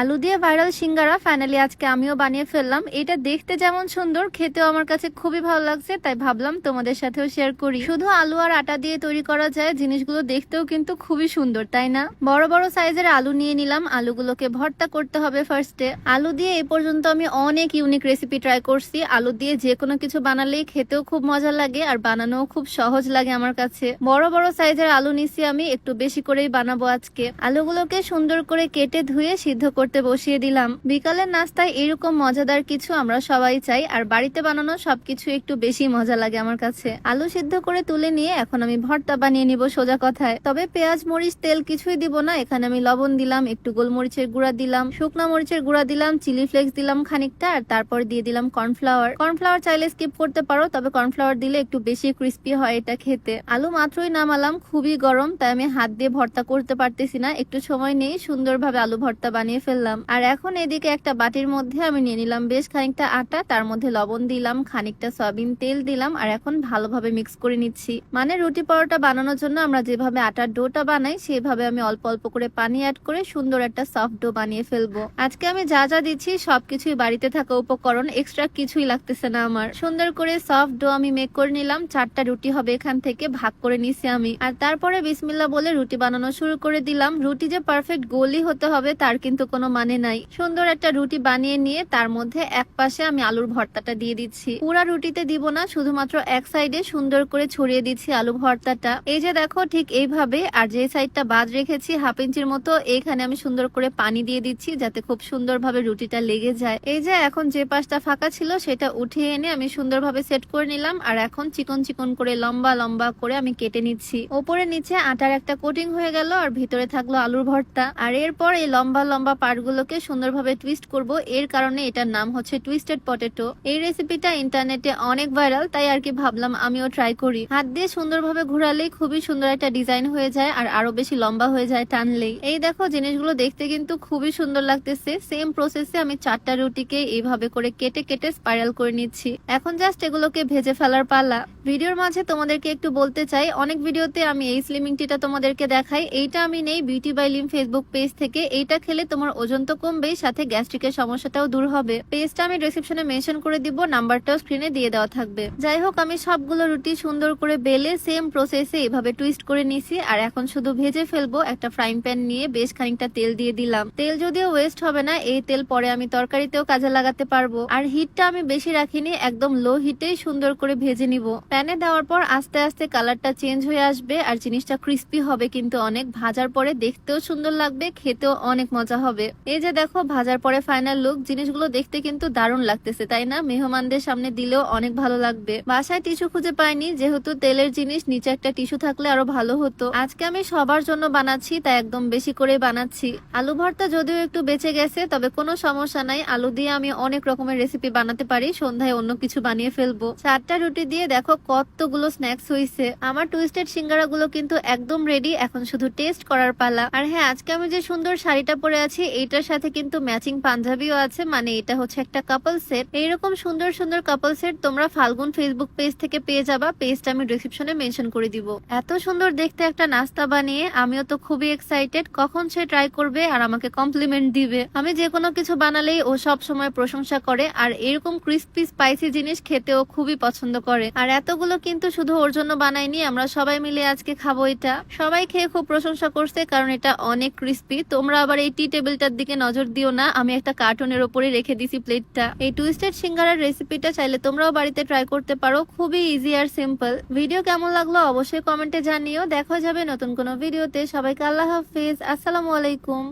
আলু দিয়ে ভাইরাল সিঙ্গারা ফাইনালি আজকে আমিও বানিয়ে ফেললাম। এটা দেখতে যেমন সুন্দর, খেতেও আমার কাছে খুবই ভালো লাগছে, তাই ভাবলাম তোমাদের সাথেও শেয়ার করি। শুধু আলু আর আটা দিয়ে তৈরি করা যায়, জিনিসগুলো দেখতেও কিন্তু খুবই সুন্দর, তাই না? বড় বড় সাইজের আলু নিয়ে নিলাম, আলুগুলোকে ভর্তা করতে হবে ফার্স্টে আলু দিয়ে এ পর্যন্ত আমি অনেক ইউনিক রেসিপি ট্রাই করছি। আলু দিয়ে যে কোনো কিছু বানালেই খেতেও খুব মজা লাগে, আর বানানোও খুব সহজ লাগে আমার কাছে। বড় বড় সাইজের আলু নিছি আমি, একটু বেশি করেই বানাবো আজকে। আলুগুলোকে সুন্দর করে কেটে ধুয়ে সিদ্ধ করতে বসিয়ে দিলাম। বিকালের নাস্তায় এরকম মজাদার কিছু আমরা সবাই চাই, আর বাড়িতে বানানো সবকিছু একটু বেশি মজা লাগে আমার কাছে। আলু সিদ্ধ করে তুলে নিয়ে এখন আমি ভর্তা বানিয়ে নিব সোজা কথায়। তবে পেঁয়াজ, মরিচ, তেল কিছুই দিব না, এখানে আমি লবণ দিলাম, একটু গোলমরিচের গুঁড়া দিলাম, শুকনো মরিচের গুঁড়া দিলাম, চিলি ফ্লেক্স দিলাম খানিকটা, আর তারপর দিয়ে দিলাম কর্নফ্লাওয়ার। কর্নফ্লাওয়ার চাইলে স্কিপ করতে পারো, তবে কর্নফ্লাওয়ার দিলে একটু বেশি ক্রিস্পি হয় এটা খেতে। আলু মাত্রই নামালাম, খুবই গরম, তাই আমি হাত দিয়ে ভর্তা করতে পারতেছি না, একটু সময় নেই, সুন্দরভাবে আলু ভর্তা বানিয়ে ফেললাম। আর এখন এদিকে একটা বাটির মধ্যে আমি নিয়ে নিলাম বেশ খানিকটা আটা, তার মধ্যে লবণ দিলাম, খানিকটা সয়াবিন তেল দিলাম, আর এখন ভালোভাবে মিক্স করে নিচ্ছি। মানে রুটি পরোটা বানানোর জন্য আমরা যেভাবে আটার ডোটা বানাই, সেভাবে আমি অল্প অল্প করে পানি অ্যাড করে সুন্দর একটা সফট ডো বানিয়ে ফেলব। আজকে আমি যা যা দিচ্ছি সবকিছুই বাড়িতে থাকা উপকরণ এক্সট্রা কিছুই লাগতেছে না আমার। সুন্দর করে সফট ডো আমি মেক করে নিলাম, চারটা রুটি হবে এখান থেকে, ভাগ করে নিছি আমি। আর তারপরে বিসমিল্লা বলে রুটি বানানো শুরু করে দিলাম। রুটি যে পারফেক্ট গোলই হতে হবে, তার কিন্তু কোনো মানে নাই। সুন্দর একটা রুটি বানিয়ে নিয়ে তার মধ্যে এক পাশে আমি আলুর ভর্তাটা দিয়ে দিচ্ছি। পুরা রুটিতে দিব না, শুধুমাত্র এক সাইডে সুন্দর করে ছড়িয়ে দিচ্ছি আলু ভর্তাটা। এই যে দেখো, ঠিক এইভাবে, আর যে সাইডটা বাদ রেখেছি হাফ ইঞ্চির মতো, এইখানে আমি সুন্দর করে পানি দিয়ে দিচ্ছি যাতে খুব সুন্দরভাবে রুটিটা লেগে যায়। এই যে এখন যে পাশটা ফাঁকা ছিল, সেটা উঠিয়ে এনে আমি সুন্দরভাবে সেট করে নিলাম, আর এখন চিকন চিকন করে লম্বা লম্বা করে আমি কেটে নিচ্ছি। ওপরে নিচে আটার একটা কোটিং হয়ে গেল, আর ভিতরে থাকল আলুর ভর্তা। আর এরপর এই লম্বা লম্বা পার্টগুলোকে সুন্দরভাবে টুইস্ট করব। এর কারণে এটার নাম হচ্ছে টুইস্টেড পটেটো এই রেসিপিটা ইন্টারনেটে অনেক ভাইরাল তাই আর কি ভাবলাম আমিও ট্রাই করি। হাত দিয়ে সুন্দরভাবে ঘোরালেই খুবই সুন্দর একটা ডিজাইন হয়ে যায় আর আরও বেশি লম্বা হয়ে যায় টানলেই। এই দেখো জিনিসগুলো দেখতে কিন্তু খুবই সুন্দর লাগতেছে। সেম প্রসেসে আমি চারটা রুটিকে এইভাবে করে কেটে কেটে স্পাইরাল করে নিচ্ছি। এখন জাস্ট এগুলোকে ভেজে ফেলার পালা। ভিডিওর মাঝে তোমাদেরকে একটু বলতে চাই, অনেক ভিডিওতে আমি এই স্লিমিং টিটা তোমাদেরকে দেখাই। এইটা আমি নেই বিউটি বাই লিম ফেসবুক পেজ থেকে। এইটা খেলে তোমার ওজন তো কমবেই সাথে গ্যাস্ট্রিকের সমস্যাটাও দূর হবে। পেজটা আমি ডিসক্রিপশনে মেনশন করে দিব, নাম্বারটাও স্ক্রিনে দিয়ে দেওয়া থাকবে। যাই হোক, আমি সবগুলো রুটি সুন্দর করে বেলে সেম প্রসেসে এভাবে টুইস্ট করে নিছি, আর এখন শুধু ভেজে ফেলব একটা ফ্রাইং প্যান নিয়ে বেশ খানিকটা তেল দিয়ে দিলাম। তেল যদিও ওয়েস্ট হবে না, এই তেল পরে আমি তরকারিতেও কাজে লাগাতে পারব। আর হিটটা আমি বেশি রাখিনি, একদম লো হিটেই সুন্দর করে ভেজে নিব। প্যানে দেওয়ার পর আস্তে আস্তে কালারটা চেঞ্জ হয়ে আসবে, আর জিনিসটা ক্রিস্পি হবে কিন্তু অনেক। ভাজার পরে দেখতেও সুন্দর লাগবে, খেতেও অনেক মজা হবে। এই যে দেখো, ভাজার পরে ফাইনাল লুক জিনিসগুলো দেখতে কিন্তু দারুণ লাগতেছে, তাই না? মেহমানদের সামনে দিলেও অনেক ভালো লাগবে। বাসায় টিস্যু খুঁজে পাইনি, যেহেতু তেলের জিনিস, নিচে একটা টিস্যু থাকলে আরও ভালো হতো। আজকে আমি সবার জন্য বানাচ্ছি, তাই একদম বেশি করে বানাচ্ছি। আলু ভর্তা যদিও একটু বেঁচে গেছে, তবে কোনো সমস্যা নাই। আলু দিয়ে আমি অনেক রকমের রেসিপি বানাতে পারি, সন্ধ্যায় অন্য কিছু বানিয়ে ফেলব। চারটা রুটি দিয়ে দেখো কতগুলো স্ন্যাক্স হয়েছে আমার টুইস্টেড সিঙ্গারা গুলো কিন্তু একদম রেডি এখন শুধু টেস্ট করার পালা। আর হ্যাঁ আজকে আমি যে সুন্দর শাড়িটা পরে আছি এইটার সাথে কিন্তু ম্যাচিং পাঞ্জাবিও আছে মানে এটা হচ্ছে একটা কাপল সেট এইরকম সুন্দর সুন্দর কাপল সেট তোমরা ফাল্গুন ফেসবুক পেজ থেকে পেয়ে যাবা পেজটা আমি ডিসক্রিপশনে মেনশন করে দিব। এত সুন্দর দেখতে একটা নাস্তা বানিয়ে, আমিও তো খুবই এক্সাইটেড কখন সে ট্রাই করবে আর আমাকে কমপ্লিমেন্ট দিবে। আমি যে কোনো কিছু বানালেই ও সব সময় প্রশংসা করে, আর এরকম ক্রিস্পি স্পাইসি জিনিস খেতে ও খুবই পছন্দ করে। আর এতগুলো কিন্তু শুধু ওর জন্য বানাইনি, আমরা সবাই মিলে আজকে খাব এটা। সবাই খেয়ে খুব প্রশংসা করছে, কারণ এটা অনেক ক্রিস্পি তোমরা আবার এই টি টেবিলটার দিকে নজর দিও না, আমি একটা কার্টুনের ওপরে রেখে দিছি প্লেটটা এই টুইস্টেড সিঙ্গারার রেসিপিটা চাইলে তোমরাও বাড়িতে ট্রাই করতে পারো, খুবই ইজি আর সিম্পল ভিডিও কেমন লাগল অবশ্যই কমেন্টে জানিও। দেখা যাবে নতুন কোনো ভিডিওতে সবাইকে আল্লাহ হাফিজ। আসসালামু আলাইকুম।